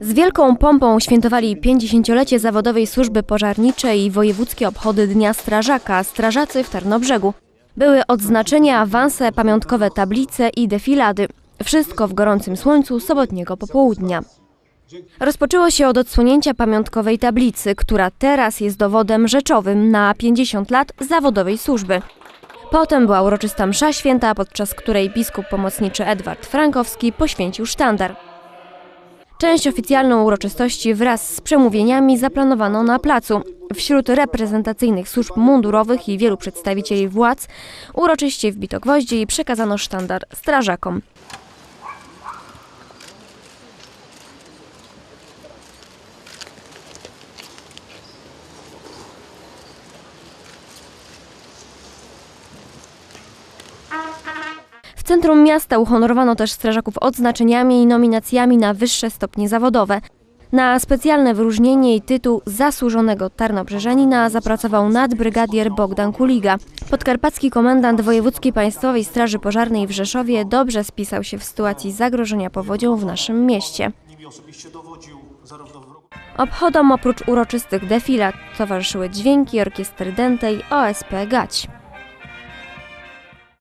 Z wielką pompą świętowali 50-lecie zawodowej służby pożarniczej i wojewódzkie obchody Dnia Strażaka, strażacy w Tarnobrzegu. Były odznaczenia, awanse, pamiątkowe tablice i defilady. Wszystko w gorącym słońcu sobotniego popołudnia. Rozpoczęło się od odsłonięcia pamiątkowej tablicy, która teraz jest dowodem rzeczowym na 50 lat zawodowej służby. Potem była uroczysta msza święta, podczas której biskup pomocniczy Edward Frankowski poświęcił sztandar. Część oficjalną uroczystości wraz z przemówieniami zaplanowano na placu. Wśród reprezentacyjnych służb mundurowych i wielu przedstawicieli władz uroczyście wbito gwoździe i przekazano sztandar strażakom. Centrum miasta uhonorowano też strażaków odznaczeniami i nominacjami na wyższe stopnie zawodowe. Na specjalne wyróżnienie i tytuł zasłużonego Tarnobrzeżanina zapracował nadbrygadier Bogdan Kuliga. Podkarpacki komendant Wojewódzkiej Państwowej Straży Pożarnej w Rzeszowie dobrze spisał się w sytuacji zagrożenia powodzią w naszym mieście. Obchodom oprócz uroczystych defilat towarzyszyły dźwięki orkiestry dętej OSP Gać.